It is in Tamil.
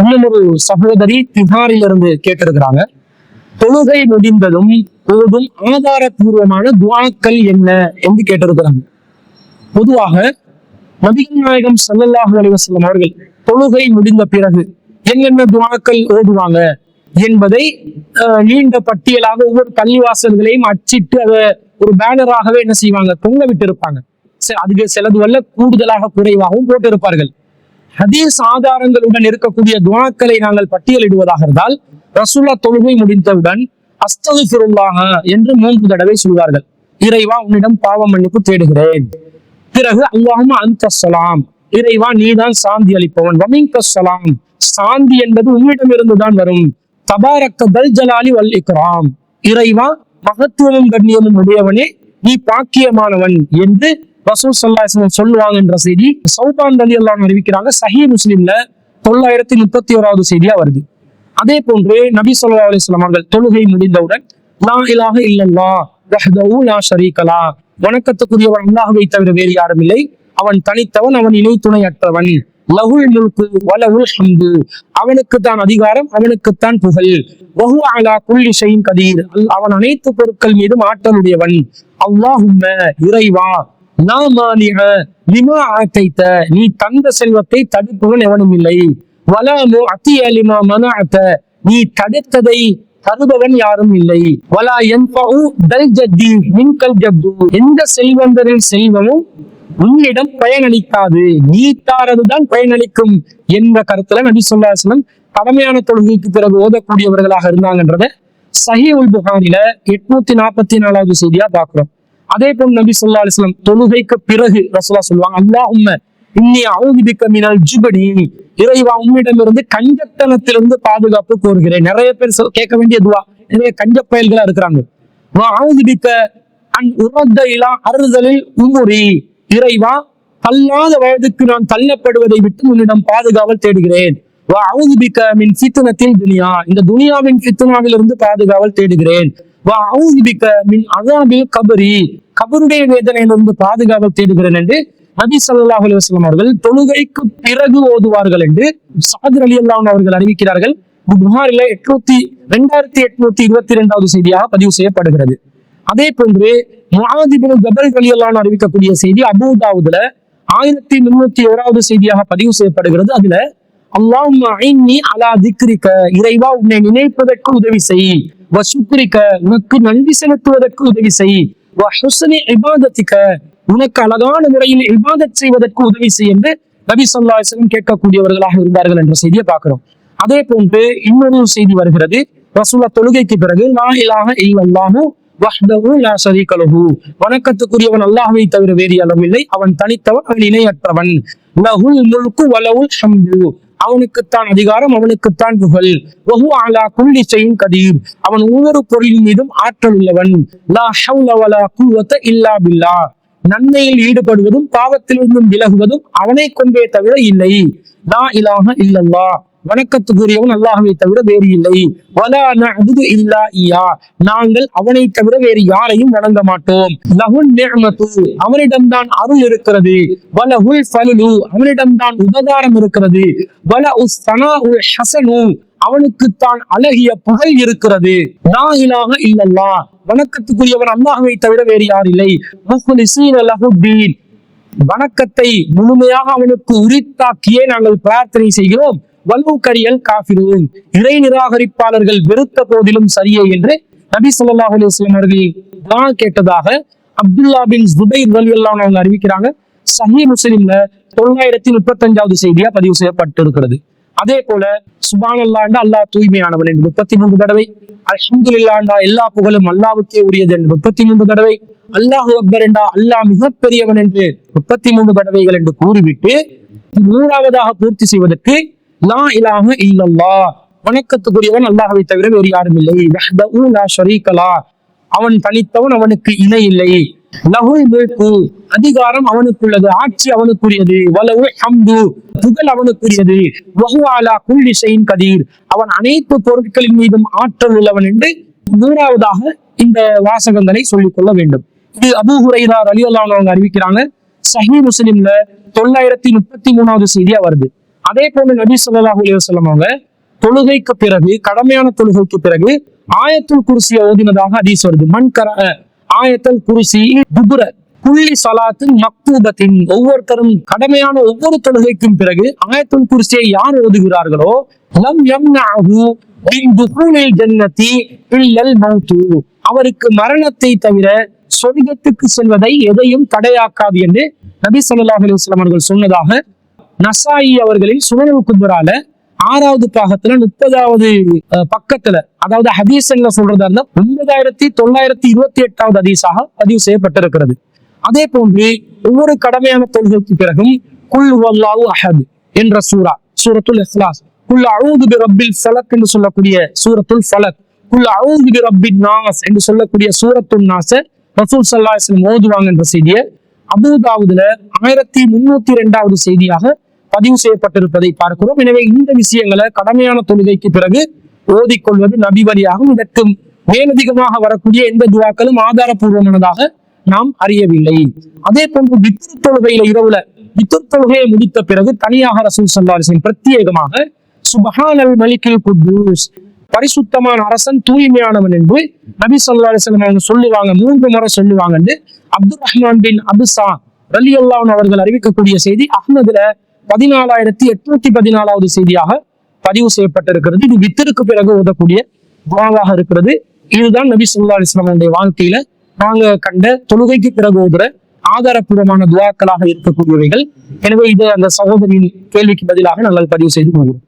இன்னும் ஒரு சகோதரி திகாரிலிருந்து கேட்டிருக்கிறாங்க. தொழுகை முடிந்ததும் போதும் ஆதாரபூர்வமான துவாக்கள் என்ன என்று கேட்டிருக்கிறாங்க. பொதுவாக நபிகள் நாயகம் ஸல்லல்லாஹு அலைஹி அவர்கள் தொழுகை முடிந்த பிறகு என்னென்ன துவாக்கள் ஓதுவாங்க என்பதை அஹ், நீண்ட பட்டியலாக ஒவ்வொரு பள்ளிவாசல்களையும் அச்சிட்டு அதை ஒரு பேனராகவே என்ன செய்வாங்க? தொங்க விட்டு இருப்பாங்க அதுக்கு சிலது வல்ல கூடுதலாக குறைவாகவும் போட்டிருப்பார்கள். ஹதீஸ் ஆதாரங்களுடன் இருக்கக்கூடிய துவாக்களை நாங்கள் பட்டியலிடுவதாக இருந்தால் ரசுல்லா தொழுகை முடிந்தவுடன் அஸ்தகுஃபிருல்லாஹ என்று மூன்று தடவை சொல்வார்கள். இறைவா உன்னிடம் பாவ மன்னிப்பு தேடுகிறேன். பிறகு அல்லாஹும் அந்த சலாம் இறைவா நீதான் சாந்தி அளிப்பவன். வமிங்க சலாம் சாந்தி என்பது உன்னிடம் இருந்துதான் வரும். தபாரக்க தல் ஜலாலி வல் இக்ராம். இறைவா மகத்துவமும் கண்ணியமும் உடையவனே நீ பாக்கியமானவன் என்று ரசூல் சல்லாஹ் சொல்லுவாங்கன்ற செய்தி சௌபான் அலி அல்லான் அறிவிக்கிறாங்க. சஹி முஸ்லீம்ல தொள்ளாயிரத்தி முப்பத்தி ஓராவது செய்தியா வருது. அதே போன்று நபி சொல்லா அலிஸ்லாம் அவர்கள் தொழுகை முடிந்தவுடன் லா இலாஹ இல்லல்லா வஹ்தஹு லா ஷரீகலா வணக்கத்துக்குரியவன் அல்லாஹுவை தவிர வேறு யாரும் இல்லை. அவன் தனித்தவன் அவன் இணை துணை அற்றவன் லகுல் முல்கு வலகுல் ஹம்து. அவனுக்குத்தான் அதிகாரம் அவனுக்குத்தான் புகழ். வஹு அலா குல்லி ஷைன் கதீர். அவன் அனைத்து பொருட்கள் மீதும் ஆற்றலுடையவன். அல்லாஹும்ம இறைவா லா லிமா ஆத்தைத்த நீ தந்த செல்வத்தை தடுப்பவன் எவனும் இல்லை. வலா முஅத்திய லிமா மனஅத நீ தடுத்ததை தருபவன் யாரும் இல்லை. வலா என் தல் ஜத்தி மின்கல் ஜப்து. எந்த செல்வந்தரின் செல்வமும் உன்னிடம் பயனளிக்காது. நீ தாரதுதான் பயனளிக்கும் என்ற கருத்துல நபி சொல்லாசனம் கடமையான தொழுகைக்கு பிறகு ஓதக்கூடியவர்களாக இருந்தாங்கன்றத சஹி உல் புகாரில எட்நூத்தி நாற்பத்தி நாலாவது செய்தியா பாக்குறோம் அதே போல் நபி சொல்லா அலிஸ்லாம் தொழுகைக்கு பிறகு ரசூலா சொல்லுவாங்க அல்லாஹும்ம இன்னி அவுதிபிக்க மினல் ஜுபடி இறைவா உம்மிடமிருந்து கஞ்சத்தனத்திலிருந்து பாதுகாப்பு கோருகிறேன். நிறைய பேர் சொல்- கேட்க வேண்டிய துவா. நிறைய கஞ்ச பயல்களா இருக்கிறாங்க. வா அவுதிபிக்க அன் உரத்த இலா அறுதலில் உமுறி இறைவா தள்ளாத வயதுக்கு நான் தள்ளப்படுவதை விட்டு உன்னிடம் பாதுகாவல் தேடுகிறேன். வா அவுதிபிக்க மின் சித்தனத்தில் துனியா. இந்த துனியாவின் சித்தனாவிலிருந்து பாதுகாவல் தேடுகிறேன். கபரி. கபருடைய வேதனையிலிருந்து பாதுகாக்க தேடுகிறேன் என்று நபி சல்லாஹ் அலைஹி அவர்கள் தொழுகைக்கு பிறகு ஓதுவார்கள் என்று சாதிர் அலி அல்லாஹ் அவர்கள் அறிவிக்கிறார்கள். புகாரில எட்நூத்தி ரெண்டாயிரத்தி எட்நூத்தி இருபத்தி இரண்டாவது செய்தியாக பதிவு செய்யப்படுகிறது. அதே போன்று முஆதிபின் அலி அலியல்லான் அறிவிக்கக்கூடிய செய்தி அபூதாவுதுல ஆயிரத்தி முன்னூத்தி ஓராவது செய்தியாக பதிவு செய்யப்படுகிறது. அதுல அல்லாஹ் அலா திக்ரிக்க இறைவா உன்னை நினைப்பதற்கு உதவி செய். வ உனக்கு நன்றி செலுத்துவதற்கு உதவி செய். வசுசனி இபாதத்திக்க உனக்கு அழகான முறையில் இபாதத் செய்வதற்கு உதவி செய் என்று நபி சொல்லாசனம் கேட்கக்கூடியவர்களாக இருந்தார்கள் என்ற செய்தியை பார்க்கிறோம். அதே போன்று இன்னொரு செய்தி வருகிறது. ரசூலா தொழுகைக்கு பிறகு லா இலாஹ இல்லல்லாஹு வஹ்தஹு லா ஷரீக வணக்கத்துக்குரியவன் அல்லாஹ்வை தவிர வேறு அளவில்லை அவன் தனித்தவன் அவன் இணையற்றவன். லஹுல் முல்கு வலவுல் ஹம்து. அவனுக்குத்தான் அதிகாரம் அவனுக்குத்தான் புகழ். வஹு அலா குல்லி செய்யும் கதீர். அவன் ஒவ்வொரு பொருளின் மீதும் ஆற்றல் உள்ளவன். லா ஹவ்ல வலா குவத்த இல்லா பில்லா. நன்மையில் ஈடுபடுவதும் பாவத்திலிருந்தும் விலகுவதும் அவனை கொண்டே தவிர இல்லை. லா இலாக இல்லல்லா. வணக்கத்துக்குரியவன் அல்லாஹ்வை தவிர வேறு இல்லை. இல்லா இயா நாங்கள் அவனை தவிர வேறு யாரையும் வணங்க மாட்டோம். லஹுல் நிஅமத்து. அவனிடம்தான் அருள் இருக்கிறது. வலஹுல் ஃபலுலு. அவனிடம்தான் உபகாரம் இருக்கிறது. வல உஸ் சனாஉல் ஹசனு அவனுக்குத்தான் அழகிய புகழ் இருக்கிறது. நான் இலாக இல்லல்லா வணக்கத்துக்குரியவன் அல்லாஹ்வை தவிர வேறு யார் இல்லை. வணக்கத்தை முழுமையாக அவனுக்கு உரித்தாக்கியே நாங்கள் பிரார்த்தனை செய்கிறோம். வலு கரியல் இறை நிராகரிப்பாளர்கள் வெறுத்த போதிலும் சரியே என்று நபி சொல்லாஹ் அலிஸ்லாம் அவர்கள் கேட்டதாக அப்துல்லா பின் ஜுபைர் ரலியல்லாஹு அவங்க அறிவிக்கிறாங்க. சஹி முஸ்லிம்ல தொள்ளாயிரத்தி முப்பத்தி அஞ்சாவது செய்தியா பதிவு செய்யப்பட்டிருக்கிறது. அதே போல சுபானல்லாண்டா அல்லாஹ் தூய்மையானவன் என்று முப்பத்தி மூன்று தடவை அல்ஹம்துலில்லாண்டா எல்லா புகழும் அல்லாவுக்கே உரியது என்று முப்பத்தி மூன்று தடவை அல்லாஹு அக்பர் என்றா அல்லாஹ் மிகப்பெரியவன் என்று முப்பத்தி மூன்று தடவைகள் என்று கூறிவிட்டு மூன்றாவதாக பூர்த்தி செய்வதற்கு லா இலாக இல்லல்லா. வணக்கத்துக்குரியவன் அல்லாஹவை தவிர வேறு யாரும் இல்லை. அவன் தனித்தவன் அவனுக்கு இணை இல்லை. லஹுல் முல்கு. அதிகாரம் அவனுக்குள்ளது ஆட்சி அவனுக்குரியது. வலவு ஹம்து. புகழ் அவனுக்குரியது. வகுவாலா அலா குல்லி கதீர். அவன் அனைத்து பொருட்களின் மீதும் ஆற்றல் உள்ளவன் என்று மூன்றாவதாக இந்த வாசகங்களை சொல்லிக் கொள்ள வேண்டும். இது அபு ஹுரைரா அலி அன்ஹு அவங்க அறிவிக்கிறாங்க. சஹி முஸ்லிம்ல தொள்ளாயிரத்தி முப்பத்தி மூணாவது செய்தியா வருது. அதே போல நபி ஸல்லல்லாஹு அலிவசல்லம் அவங்க தொழுகைக்கு பிறகு கடமையான தொழுகைக்கு பிறகு ஆயத்துல் குருசியை ஓதினதாக ஹதீஸ் வருது. மண் கர ஆயத்தல் குருசி குபுர புள்ளி சலாத்தின் மக்தூபத்தின் ஒவ்வொருத்தரும் கடமையான ஒவ்வொரு தொழுகைக்கும் பிறகு ஆயத்துல் குருசியை யார் ஓதுகிறார்களோ லம் எம் ஜன்னதி இல்லல் மௌத்து. அவருக்கு மரணத்தை தவிர சொர்க்கத்துக்கு செல்வதை எதையும் தடையாக்காது என்று நபி சொல்லாஹ் அலைஹி அவர்கள் சொன்னதாக நசாயி அவர்களின் சுனல் குபரால ஆறாவது பாகத்துல முப்பதாவது பக்கத்துல அதாவது ஹதீசன்ல சொல்றதா இருந்தா ஒன்பதாயிரத்தி தொள்ளாயிரத்தி இருபத்தி எட்டாவது ஹதீஸாக பதிவு செய்யப்பட்டிருக்கிறது. அதே போன்று ஒவ்வொரு கடமையான தொழுகைக்கு பிறகும் குல் வல்லாவு அஹத் என்ற சூரா சூரத்துல் இஸ்லாஸ் குல் அஊது பி ரப்பில் ஃபலக் என்று சொல்லக்கூடிய சூரத்துல் ஃபலக் குல் அஊது பி ரப்பின் நாஸ் என்று சொல்லக்கூடிய சூரத்துல் நாச ரசூல் சல்லாஹ் மோதுவாங்க ஓதுவாங்க என்ற செய்தியை அபுதாவுதுல ஆயிரத்தி முன்னூத்தி ரெண்டாவது செய்தியாக பதிவு செய்யப்பட்டிருப்பதை பார்க்கிறோம். எனவே இந்த விஷயங்களை கடமையான தொழுகைக்கு பிறகு ஓதிக்கொள்வது நபி வழியாகும் இதற்கு மேலதிகமாக வரக்கூடிய எந்த துவாக்களும் ஆதாரபூர்வமானதாக நாம் அறியவில்லை. அதே போன்று வித்து தொழுகையில இரவுல வித்து தொழுகையை முடித்த பிறகு தனியாக ரசூல் ஸல்லல்லாஹு அலைஹி வஸல்லம் பிரத்யேகமாக சுபஹானல் மலிக்கில் குத்தூஸ் பரிசுத்தமான அரசன் தூய்மையானவன் என்று நபி ஸல்லல்லாஹு அலைஹி சொல்லுவாங்க. மூன்று முறை சொல்லுவாங்க என்று அப்துல் ரஹ்மான் பின் அபுசா ரலி அவர்கள் அறிவிக்கக்கூடிய செய்தி அஹ்மதுல பதினாலாயிரத்தி எட்நூத்தி பதினாலாவது செய்தியாக பதிவு செய்யப்பட்டிருக்கிறது. இது வித்திற்கு பிறகு ஓதக்கூடிய துவாவாக இருக்கிறது. இதுதான் நபி சுல்லா அலிஸ்லாமுடைய வாழ்க்கையில நாங்க கண்ட தொழுகைக்கு பிறகு ஓதுற ஆதாரப்பூர்வமான துவாக்களாக இருக்கக்கூடியவைகள். எனவே இது அந்த சகோதரியின் கேள்விக்கு பதிலாக நாங்கள் பதிவு செய்து கொள்கிறோம்.